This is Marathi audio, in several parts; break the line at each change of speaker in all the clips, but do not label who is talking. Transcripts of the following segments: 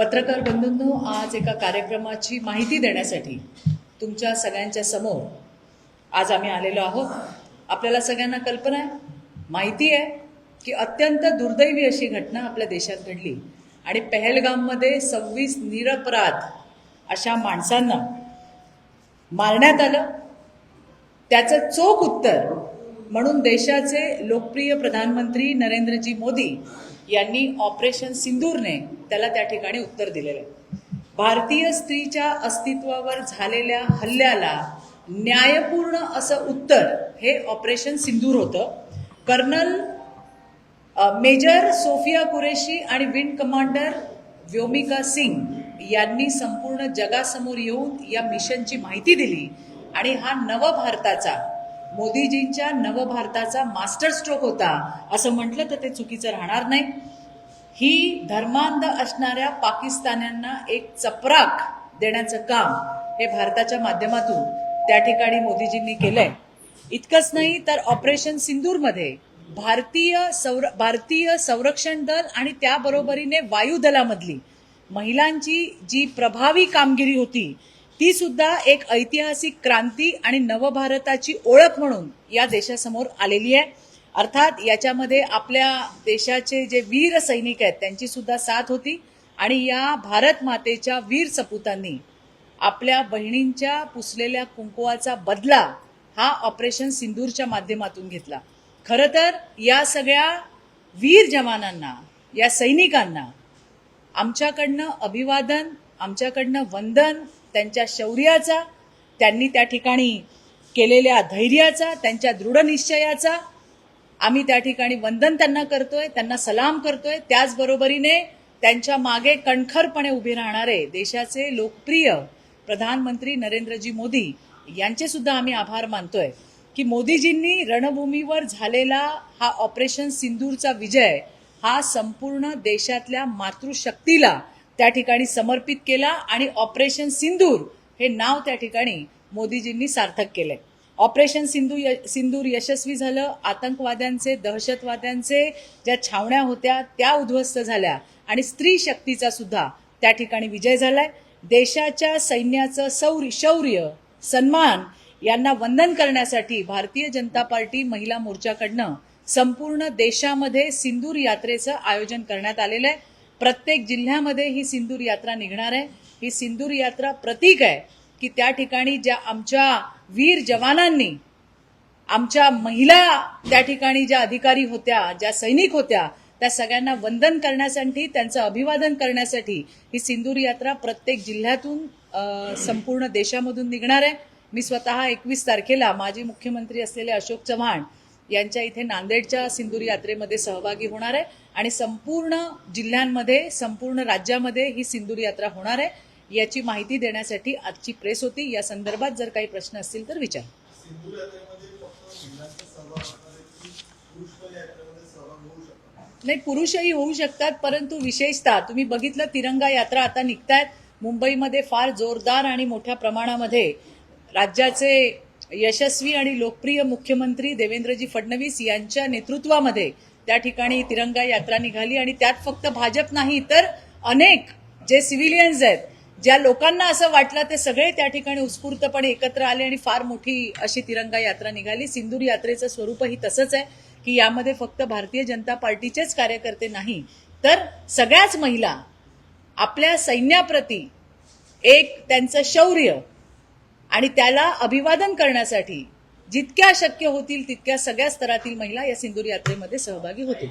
पत्रकार बंधूंनो आज एका कार्यक्रमाची माहिती देण्यासाठी तुमच्या सगळ्यांच्या समोर आज आम्ही आलेलो आहोत. आपल्याला सगळ्यांना कल्पना आहे माहिती आहे की अत्यंत दुर्दैवी अशी घटना आपल्या देशात घडली. आणि पहलगाममध्ये सव्वीस निरपराध अशा माणसांना मारण्यात आलं. त्याचं चोख उत्तर म्हणून देशाचे लोकप्रिय प्रधानमंत्री नरेंद्रजी मोदी यांनी ऑपरेशन सिंदूरने त्याला त्या ठिकाणी उत्तर दिलेलं आहे. भारतीय स्त्रीच्या अस्तित्वावर झालेल्या हल्ल्याला न्यायपूर्ण असं उत्तर हे ऑपरेशन सिंदूर होतं. कर्नल मेजर सोफिया कुरेशी आणि विंग कमांडर व्योमिका सिंग यांनी संपूर्ण जगासमोर येऊन या मिशनची माहिती दिली आणि हा नवभारताचा मोदीजींच्या नवभारताचा मास्टर स्ट्रोक होता. असं म्हटलं तर ते चुकीचं राहणार नाही. ही धर्मांध असणाऱ्या पाकिस्तान्यांना एक चपराक देण्याचं काम हे भारताच्या माध्यमातून त्या ठिकाणी मोदीजींनी केलंय. इतकंच नाही तर ऑपरेशन सिंदूरमध्ये भारतीय सौर भारतीय संरक्षण दल आणि त्याबरोबरीने वायुदलामधली महिलांची जी प्रभावी कामगिरी होती ती सुद्धा एक ऐतिहासिक क्रांती आणि नवभारताची ओळख म्हणून या देशासमोर आलेली आहे. अर्थात याच्यामध्ये आपल्या देशाचे जे वीर सैनिक आहेत त्यांची सुद्धा साथ होती. आणि या भारत मातेच्या वीर सपूतांनी आपल्या बहिणींच्या पुसलेल्या कुंकुवाचा बदला हा ऑपरेशन सिंदूरच्या माध्यमातून घेतला. खरं तर या सगळ्या वीर जवानांना या सैनिकांना आमच्याकडनं अभिवादन आमच्याकडनं वंदन त्यांच्या शौर्याचा त्यांनी त्या ठिकाणी केलेल्या धैर्याचा त्यांच्या दृढनिश्चयाचा आम्ही त्या ठिकाणी वंदन त्यांना करतोय त्यांना सलाम करतोय. त्याचबरोबरीने त्यांच्या मागे कणखरपणे उभे राहणारे देशाचे लोकप्रिय प्रधानमंत्री नरेंद्रजी मोदी यांचे सुद्धा आम्ही आभार मानतोय की मोदीजींनी रणभूमीवर झालेला हा ऑपरेशन सिंदूरचा विजय हा संपूर्ण देशातल्या मातृशक्तीला त्या ठिकाणी समर्पित केला आणि ऑपरेशन सिंदूर हे नाव त्या ठिकाणी मोदीजींनी सार्थक केलं आहे ऑपरेशन सिंधू य सिंदूर यशस्वी झालं आतंकवाद्यांचे दहशतवाद्यांचे ज्या छावण्या होत्या त्या उद्ध्वस्त झाल्या आणि स्त्री शक्तीचा सुद्धा त्या ठिकाणी विजय झालाय. देशाच्या सैन्याचं सौर शौर्य सन्मान यांना वंदन करण्यासाठी भारतीय जनता पार्टी महिला मोर्चाकडनं संपूर्ण देशामध्ये सिंदूर यात्रेचं आयोजन करण्यात आलेलं आहे. प्रत्येक जिल्ह्यामध्ये ही सिंदूर यात्रा निघणार आहे. ही सिंदूर यात्रा प्रतीक आहे की त्या ठिकाणी ज्या आमच्या वीर जवानांनी आमच्या महिला त्या ठिकाणी ज्या अधिकारी होत्या ज्या सैनिक होत्या त्या सगळ्यांना वंदन करण्यासाठी त्यांचं अभिवादन करण्यासाठी ही सिंदूर यात्रा प्रत्येक जिल्ह्यातून संपूर्ण देशामधून निघणार आहे. मी स्वतः एकवीस तारखेला माजी मुख्यमंत्री असलेले अशोक चव्हाण यांच्या इथे नांदेडच्या सिंदूर यात्रेमध्ये सहभागी होणार आहे आणि संपूर्ण जिल्ह्यांमध्ये संपूर्ण राज्यामध्ये ही सिंदूर यात्रा होणार आहे. याची माहिती देण्यासाठी आजची प्रेस होती. या संदर्भात जर काही प्रश्न असतील तर विचार. नाही पुरुषही होऊ शकतात परंतु विशेषतः तुम्ही बघितलं तिरंगा यात्रा आता निघतायत. मुंबईमध्ये फार जोरदार आणि मोठ्या प्रमाणामध्ये राज्याचे यशस्वी आणि लोकप्रिय मुख्यमंत्री देवेंद्रजी फडणवीस यांच्या नेतृत्वामध्ये त्या ठिकाणी तिरंगा यात्रा निघाली आणि त्यात फक्त भाजप नाही तर अनेक जे सिव्हिलियन्स आहेत ज्या लोकांना असं वाटलं ते सगळे त्या ठिकाणी उत्स्फूर्तपणे एकत्र आले आणि फार मोठी अशी तिरंगा यात्रा निघाली. सिंदूर यात्रेचं स्वरूपही तसंच आहे की यामध्ये फक्त भारतीय जनता पार्टीचेच कार्यकर्ते नाही तर सगळ्याच महिला आपल्या सैन्याप्रती एक त्यांचं शौर्य आणि त्याला अभिवादन करण्यासाठी जितक्या शक्य होतील तितक्या सगळ्या स्तरातील महिला या सिंदूर यात्रेमध्ये सहभागी होतील.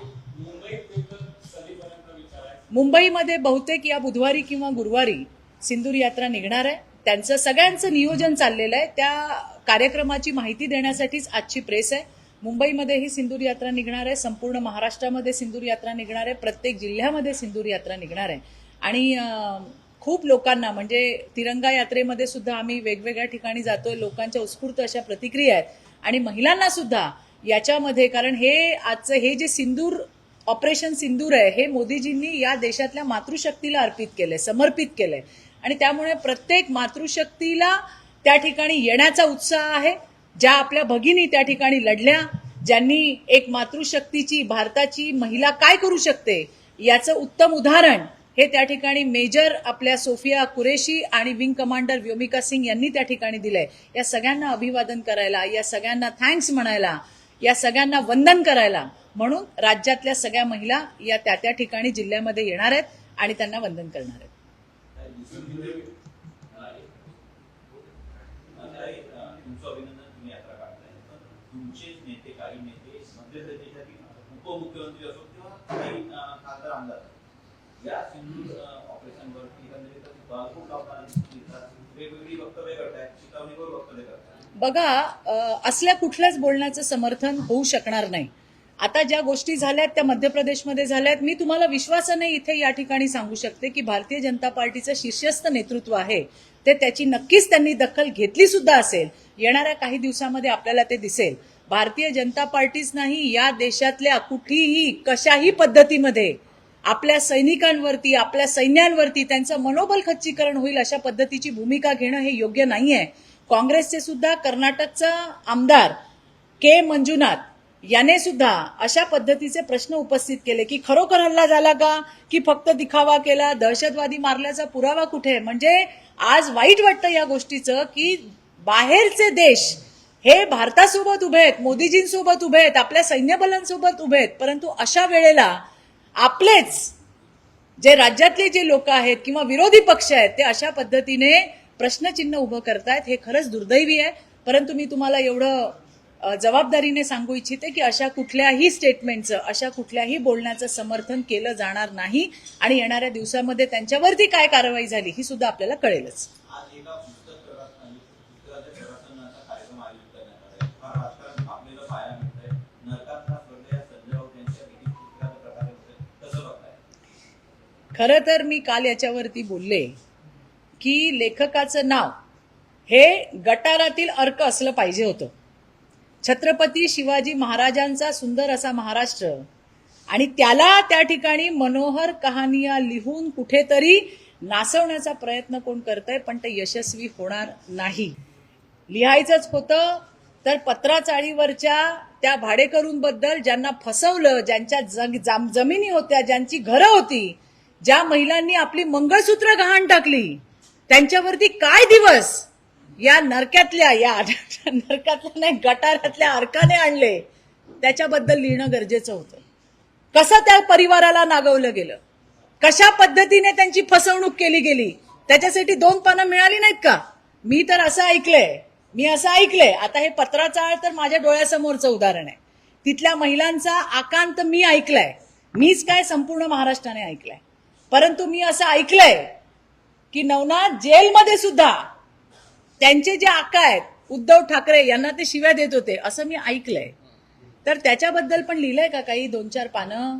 मुंबईमध्ये बहुतेक या बुधवारी किंवा गुरुवारी सिंदूर यात्रा निघणार आहे. त्यांचं सगळ्यांचं नियोजन चाललेलं आहे. त्या कार्यक्रमाची माहिती देण्यासाठीच आजची प्रेस आहे. मुंबईमध्ये ही सिंदूर यात्रा निघणार आहे. संपूर्ण महाराष्ट्रामध्ये सिंदूर यात्रा निघणार आहे. प्रत्येक जिल्ह्यामध्ये सिंदूर यात्रा निघणार आहे. आणि खूप लोकांना म्हणजे तिरंगा यात्रेमध्ये सुद्धा आम्ही वेगवेगळ्या ठिकाणी जातोय लोकांच्या उत्स्फूर्त अशा प्रतिक्रिया आहेत. आणि महिलांना सुद्धा याच्यामध्ये कारण हे आजचं हे जे सिंदूर ऑपरेशन सिंदूर आहे हे मोदीजींनी या देशातल्या मातृशक्तीला अर्पित केलंय समर्पित केलंय. आणि त्यामुळे प्रत्येक मातृशक्तीला त्या ठिकाणी येण्याचा उत्साह आहे. ज्या आपल्या भगिनी त्या ठिकाणी लढल्या ज्यांनी एक मातृशक्तीची भारताची महिला काय करू शकते याचं उत्तम उदाहरण हे त्या ठिकाणी मेजर आपल्या सोफिया कुरेशी आणि विंग कमांडर व्योमिका सिंग यांनी त्या ठिकाणी दिलंय. या सगळ्यांना अभिवादन करायला या सगळ्यांना थँक्स म्हणायला या सगळ्यांना वंदन करायला म्हणून राज्यातल्या सगळ्या महिला या त्या त्या ठिकाणी जिल्ह्यामध्ये येणार आहेत आणि त्यांना वंदन करणार आहेत.
उपमुख्यमंत्री असो किंवा काही खासदार आमदार या सिंधू ऑपरेशनवरती खूप लोकांना वेगवेगळी वक्तव्य करतायत चितावणीवर वक्तव्य करतात
बघा असल्या कुठल्याच बोलण्याचं समर्थन होऊ शकणार नाही. आता ज्या गोष्टी झाल्यात त्या मध्य प्रदेशमध्ये झाल्यात मी तुम्हाला विश्वासाने इथे या ठिकाणी सांगू शकते की भारतीय जनता पार्टीचं शीर्षस्थ नेतृत्व आहे. ते त्याची नक्कीच त्यांनी दखल घेतली सुद्धा असेल. येणाऱ्या काही दिवसामध्ये आपल्याला ते दिसेल. भारतीय जनता पार्टीच नाही या देशातल्या कुठलीही कशाही पद्धतीमध्ये आपल्या सैनिकांवरती आपल्या सैन्यांवरती त्यांचं मनोबल खच्चीकरण होईल अशा पद्धतीची भूमिका घेणं हे योग्य नाहीये. काँग्रेसचे सुद्धा कर्नाटकचा आमदार के मंजुनाथ याने सुद्धा अशा पद्धतीचे प्रश्न उपस्थित केले की खरोखर हल्ला झाला का? की फक्त दिखावा केला? दहशतवादी मारल्याचा पुरावा कुठे? आहे? म्हणजे आज वाईट वाटतं या गोष्टीचं की बाहेरचे देश हे भारतासोबत उभे आहेत मोदीजींसोबत उभे आहेत आपल्या सैन्यबलांसोबत उभे आहेत परंतु अशा वेळेला आपलेच जे राज्यातले जे लोक आहेत किंवा विरोधी पक्ष आहेत ते अशा पद्धतीने प्रश्नचिन्ह उभं करतायत हे खरंच दुर्दैवी आहे. परंतु मी तुम्हाला एवढं जबाबदारीने सांगू इच्छिते की अशा कुठल्याही स्टेटमेंटचं अशा कुठल्याही बोलण्याचं समर्थन केलं जाणार नाही आणि येणाऱ्या दिवसामध्ये त्यांच्यावरती काय कारवाई झाली ही सुद्धा आपल्याला कळेलच. खरं तर मी काल याच्यावरती बोलले की लेखकाचं नाव हे गटारातील अर्क असलं पाहिजे होतं. छत्रपती शिवाजी महाराजांचा सुंदर असा महाराष्ट्र आणि त्याला त्या ठिकाणी मनोहर कहाणिया लिहून कुठेतरी नासवण्याचा प्रयत्न कोण करतंय पण ते यशस्वी होणार नाही. लिहायचंच होतं तर पत्राचाळीवरच्या त्या भाडेकरूंबद्दल ज्यांना फसवलं ज्यांच्या जग जाम- जमिनी होत्या ज्यांची घरं होती ज्या महिलांनी आपली मंगळसूत्र गहाण टाकली त्यांच्यावरती काय दिवस? या नरक्यातल्या या नरकातल्या नाही गटारातल्या अर्काने आणले. त्याच्याबद्दल लिहिणं गरजेचं होतं. कसं त्या परिवाराला नागवलं गेलं? कशा पद्धतीने त्यांची फसवणूक केली गेली? त्याच्यासाठी दोन पानं मिळाली नाहीत का? मी तर असं ऐकलंय. मी असं ऐकलंय. आता हे पत्राचाळ तर माझ्या डोळ्यासमोरचं उदाहरण आहे. तिथल्या महिलांचा आकांत मी ऐकलाय. मीच काय संपूर्ण महाराष्ट्राने ऐकलाय. परंतु मी असं ऐकलंय की नवनाथ जेलमध्ये सुद्धा त्यांचे जे आका आहेत उद्धव ठाकरे यांना ते शिव्या देत होते असं मी ऐकलंय. तर त्याच्याबद्दल पण लिहिलंय का काही दोन चार पानं?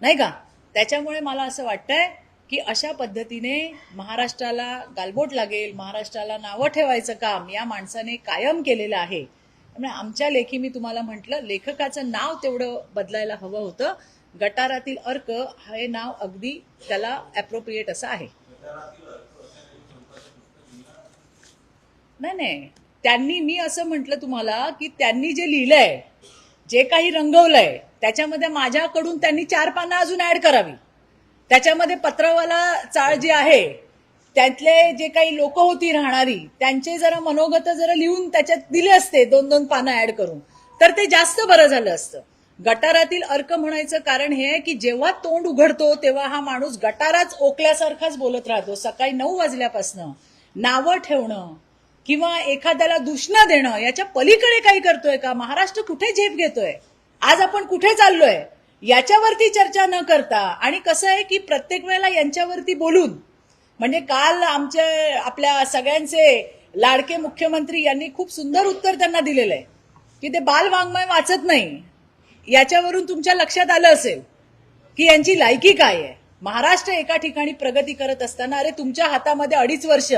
नाही का? त्याच्यामुळे मला असं वाटतंय की अशा पद्धतीने महाराष्ट्राला गालबोट लागेल महाराष्ट्राला नावं ठेवायचं काम या माणसाने कायम केलेलं आहे. त्यामुळे आमच्या लेखी मी तुम्हाला म्हटलं लेखकाचं नाव तेवढं बदलायला हवं होतं. गटारातील अर्क हे नाव अगदी त्याला अप्रोप्रिएट असं आहे. नाही नाही. त्यांनी मी असं म्हटलं तुम्हाला की त्यांनी जे लिहिलंय जे काही रंगवलंय त्याच्यामध्ये माझ्याकडून त्यांनी चार पानं अजून ऍड करावी. त्याच्यामध्ये पत्रवाला चाळ जी आहे त्यातले जे काही लोक होती राहणारी त्यांचे जरा मनोगत जरा लिहून त्याच्यात दिले असते दोन दोन पानं ऍड करून. तर ते जास्त बरं झालं असतं. गटारातील अर्क म्हणायचं कारण हे आहे की जेव्हा तोंड उघडतो तेव्हा हा माणूस गटाराच ओकल्यासारखाच बोलत राहतो. सकाळी नऊ वाजल्यापासनं नावं ठेवणं किंवा एखाद्याला दुष्णा देणं याच्या पलीकडे काही करतोय का? महाराष्ट्र कुठे झेप घेतोय? आज आपण कुठे चाललोय? याच्यावरती चर्चा न करता आणि कसं आहे की प्रत्येक वेळेला यांच्यावरती बोलून म्हणजे काल आमचे आपल्या सगळ्यांचे लाडके मुख्यमंत्री यांनी खूप सुंदर उत्तर त्यांना दिलेलं आहे की ते बाल वाङ्मय वाचत नाही. याच्यावरून तुमच्या लक्षात आलं असेल की यांची लायकी काय आहे? महाराष्ट्र एका ठिकाणी प्रगती करत असताना अरे तुमच्या हातामध्ये अडीच वर्ष.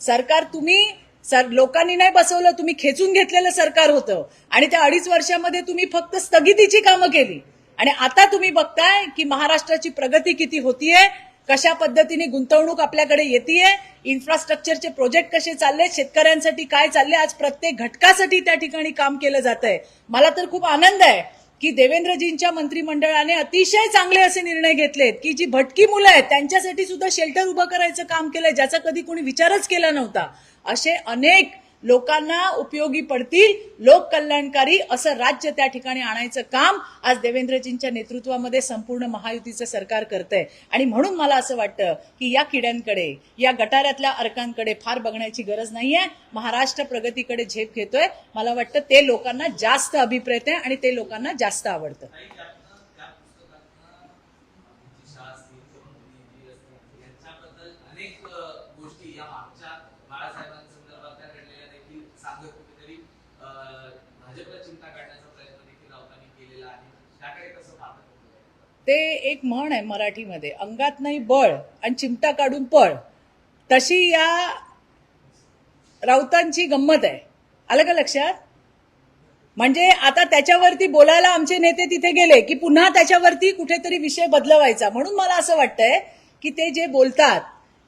सरकार तुम्ही सर लोकांनी नाही बसवलं तुम्ही खेचून घेतलेलं सरकार होतं. आणि त्या अडीच वर्षामध्ये तुम्ही फक्त स्थगितीची कामं केली. आणि आता तुम्ही बघताय की महाराष्ट्राची प्रगती किती होतीये कशा पद्धतीने गुंतवणूक आपल्याकडे येतेय इन्फ्रास्ट्रक्चरचे प्रोजेक्ट कसे चालले शेतकऱ्यांसाठी काय चालले आज प्रत्येक घटकासाठी त्या ठिकाणी काम केलं जात आहे मला तर खूप आनंद आहे की देवेंद्रजींच्या मंत्रिमंडळाने अतिशय चांगले असे निर्णय घेतलेत की जी भटकी मुलं आहेत त्यांच्यासाठी सुद्धा शेल्टर उभं करायचं काम केलंय ज्याचा कधी कोणी विचारच केला नव्हता. असे अनेक लोकांना उपयोगी पडतील लोक कल्याणकारी असं राज्य त्या ठिकाणी आणायचं काम आज देवेंद्रजींच्या नेतृत्वामध्ये संपूर्ण महायुतीचं सरकार करतंय. आणि म्हणून मला असं वाटतं की या किड्यांकडे या गटाऱ्यातल्या अर्कांकडे फार बघण्याची गरज नाहीये. महाराष्ट्र प्रगतीकडे झेप घेतोय. मला वाटतं ते लोकांना जास्त अभिप्रेत आहे आणि ते लोकांना जास्त आवडतं
काही त्यातनं त्या पुस्तकातनं दिशा असतील किंवा मोदीजी असतील यांच्याबद्दल अनेक अ, गोष्टी या मागच्या बाळासाहेबांसंदर्भात त्या घडलेल्या देखील सांगत कुठेतरी अ, भाजपला चिंता काढण्याचा प्रयत्न देखील राऊतांनी केलेला आहे त्याकडे कसं पाहतात
ते एक म्हण आहे मराठीमध्ये अंगात नाही बळ आणि चिमटा काढून पळ. तशी या राऊतांची गंमत आहे. आलं का लक्षात? म्हणजे आता त्याच्यावरती बोलायला आमचे नेते तिथे गेले की पुन्हा त्याच्यावरती कुठेतरी विषय बदलवायचा. म्हणून मला असं वाटतंय की ते जे बोलतात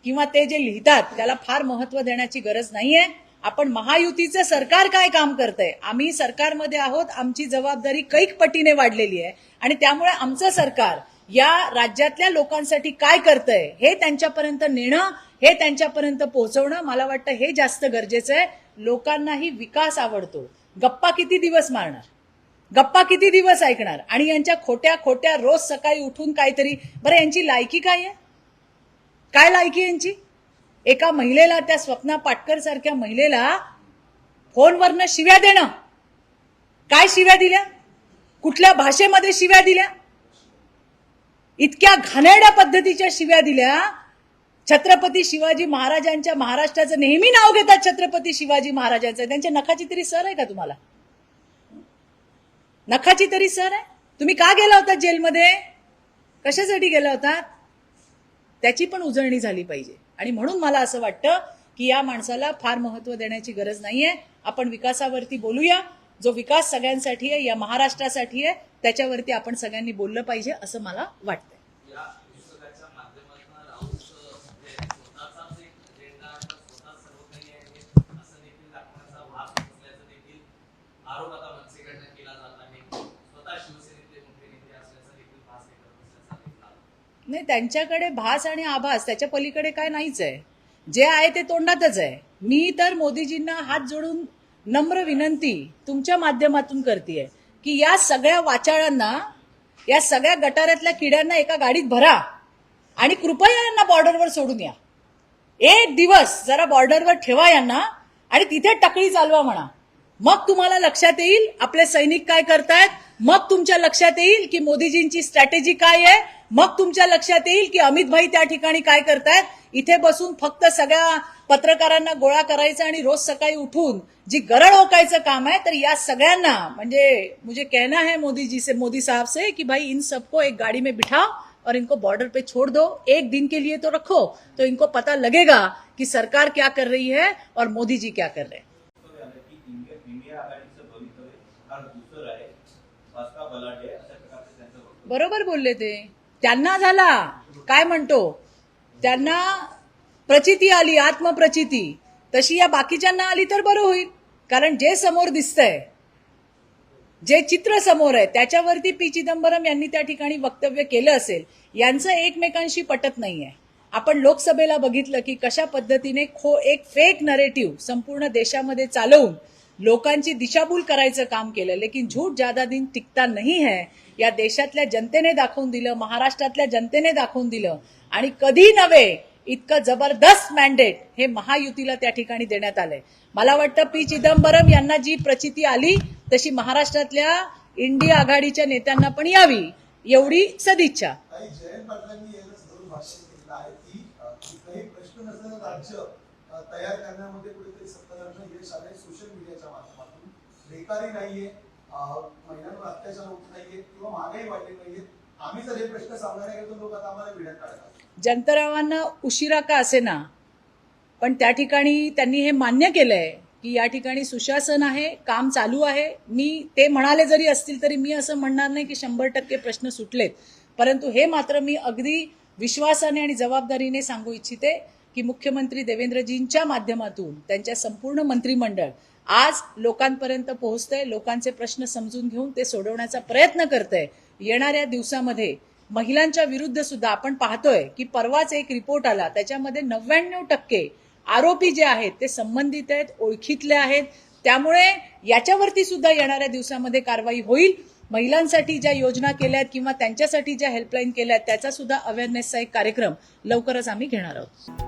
किंवा ते जे लिहितात त्याला फार महत्त्व देण्याची गरज नाहीये. आपण महायुतीचं सरकार काय काम करतंय? आम्ही सरकारमध्ये आहोत आमची जबाबदारी कैक पटीने वाढलेली आहे. आणि त्यामुळे आमचं सरकार या राज्यातल्या लोकांसाठी काय करतंय हे त्यांच्यापर्यंत नेणं हे त्यांच्यापर्यंत पोहोचवणं मला वाटतं हे जास्त गरजेचं आहे. लोकांनाही विकास आवडतो. गप्पा किती दिवस मारणार? गप्पा किती दिवस ऐकणार? आणि यांच्या खोट्या खोट्या रोज सकाळी उठून काहीतरी बरं यांची लायकी काय आहे? काय लायकी यांची? एका महिलेला त्या स्वप्ना पाटकर सारख्या महिलेला फोनवरनं शिव्या देणं. काय शिव्या दिल्या? कुठल्या भाषेमध्ये शिव्या दिल्या? इतक्या घाणेरड्या पद्धतीच्या शिव्या दिल्या. छत्रपती शिवाजी महाराजांच्या महाराष्ट्राचं नेहमी नाव घेतात छत्रपती शिवाजी महाराजांचं. त्यांच्या नखाची तरी सर आहे का तुम्हाला? नखाची तरी सर आहे? तुम्ही का गेला होता जेलमध्ये? कशासाठी गेला होता? त्याची पण उजळणी झाली पाहिजे. आणि म्हणून मला असं वाटतं की या माणसाला फार महत्त्व देण्याची गरज नाही आहे आपण विकासावरती बोलूया. जो विकास सगळ्यांसाठी आहे या महाराष्ट्रासाठी आहे त्याच्यावरती आपण सगळ्यांनी बोललं पाहिजे असं मला वाटतं
या पुस्तकाच्या माध्यमातून राऊत अ, म्हणजे स्वतःचाच एक अजेंडा स्वतः सर्व काही आहे असं देखील दाखवण्याचा भाग असल्याचं देखील आरोप आता मनसेकडनं केला जात आहे स्वतः शिवसेनेतले मोठे नेते असल्याचा देखील भास हे करत असल्याचा देखील आरोप
नाही त्यांच्याकडे भास आणि आभास त्याच्या पलीकडे काय नाहीच आहे. जे आहे ते तोंडातच आहे. मी तर मोदीजींना हात जोडून नम्र विनंती तुमच्या माध्यमातून करते की या सगळ्या वाचाळांना या सगळ्या गटारातल्या किड्यांना एका गाडीत भरा आणि कृपया यांना बॉर्डरवर सोडून या. एक दिवस जरा बॉर्डरवर ठेवा यांना आणि तिथे टकळी चालवा म्हणा. मग तुम्हाला लक्षात येईल आपले सैनिक काय करतायत मग तुमच्या लक्षात येईल की मोदीजींची स्ट्रॅटेजी काय आहे मग तुमच्या लक्षात येईल की अमित भाई त्या ठिकाणी काय करतायत? इथे बसून फक्त सगळ्या पत्रकारांना गोळा करायचं आणि रोज सकाळी उठून जी गरळ ओकायचं काम आहे, तर या सगळ्यांना, म्हणजे मुझे कहना है मोदी जी से, मोदी साहब से, कि भाई इन सबको एक गाड़ी में बिठाओ और इनको बॉर्डर पे छोड़ दो। एक दिन के लिए तो रखो तो इनको पता लगेगा कि सरकार क्या कर रही है और मोदी जी क्या कर रहे हैं। बरोबर बोलले ते। त्यांना झाला. काय म्हणतो? त्यांना प्रचिती आली आत्मप्रचिती. तशी या बाकीच्यांना आली तर बरं होईल. कारण जे समोर दिसतंय जे चित्र समोर आहे त्याच्यावरती पी. चिदंबरम यांनी त्या ठिकाणी वक्तव्य केलं असेल यांचं एकमेकांशी पटत नाहीये. आपण लोकसभेला बघितलं की कशा पद्धतीने खो एक फेक नरेटिव्ह संपूर्ण देशामध्ये चालवून लोकांची दिशाभूल करायचं काम केलं. लेकिन झूठ ज्यादा दिन टिकता नाही है या देशातल्या जनतेने दाखवून दिलं महाराष्ट्रातल्या जनतेने दाखवून दिलं आणि कधी नव्हे इतकं जबरदस्त मॅन्डेट हे महायुतीला त्या ठिकाणी देण्यात आलंय. मला वाटतं पी चिदंबरम यांना जी प्रचिती आली तशी महाराष्ट्रातल्या इंडिया आघाडीच्या नेत्यांना पण यावी एवढी सदिच्छा.
तयार करण्यामध्ये कुठेतरी सत्ताधाऱ्यांना यश आलंय सोशल मीडियाच्या माध्यमातून. बेकारी नाहीये. महिलांवर अत्याचार होत नाहीये किंवा महागाई वाढली नाहीये. आम्ही जर हे प्रश्न सांगणार आहे तर लोक आता आम्हाला भिडत काढतात
जंतरावांना उशिरा का असे ना पण त्या ठिकाणी त्यांनी हे मान्य केलंय की या ठिकाणी सुशासन आहे काम चालू आहे. मी ते म्हणाले जरी असतील तरी मी असं म्हणणार नाही की शंभर टक्के प्रश्न सुटलेत. परंतु हे मात्र मी अगदी विश्वासाने आणि जबाबदारीने सांगू इच्छिते. की मुख्यमंत्री देवेंद्रजींच्या माध्यमातून त्यांच्या संपूर्ण मंत्रिमंडळ आज लोकांपर्यंत पोहोचतंय लोकांचे प्रश्न समजून घेऊन ते सोडवण्याचा प्रयत्न करतंय. येणाऱ्या दिवसामध्ये महिलांच्या विरुद्ध सुद्धा आपण पाहतोय की परवाच एक रिपोर्ट आला त्याच्यामध्ये नव्याण्णव टक्के आरोपी जे आहेत ते संबंधित आहेत ओळखीतले आहेत. त्यामुळे याच्यावरती सुद्धा येणाऱ्या दिवसामध्ये कारवाई होईल. महिलांसाठी ज्या योजना केल्या आहेत किंवा त्यांच्यासाठी ज्या हेल्पलाईन केल्या आहेत त्याचा सुद्धा अवेअरनेसचा एक कार्यक्रम लवकरच आम्ही घेणार आहोत.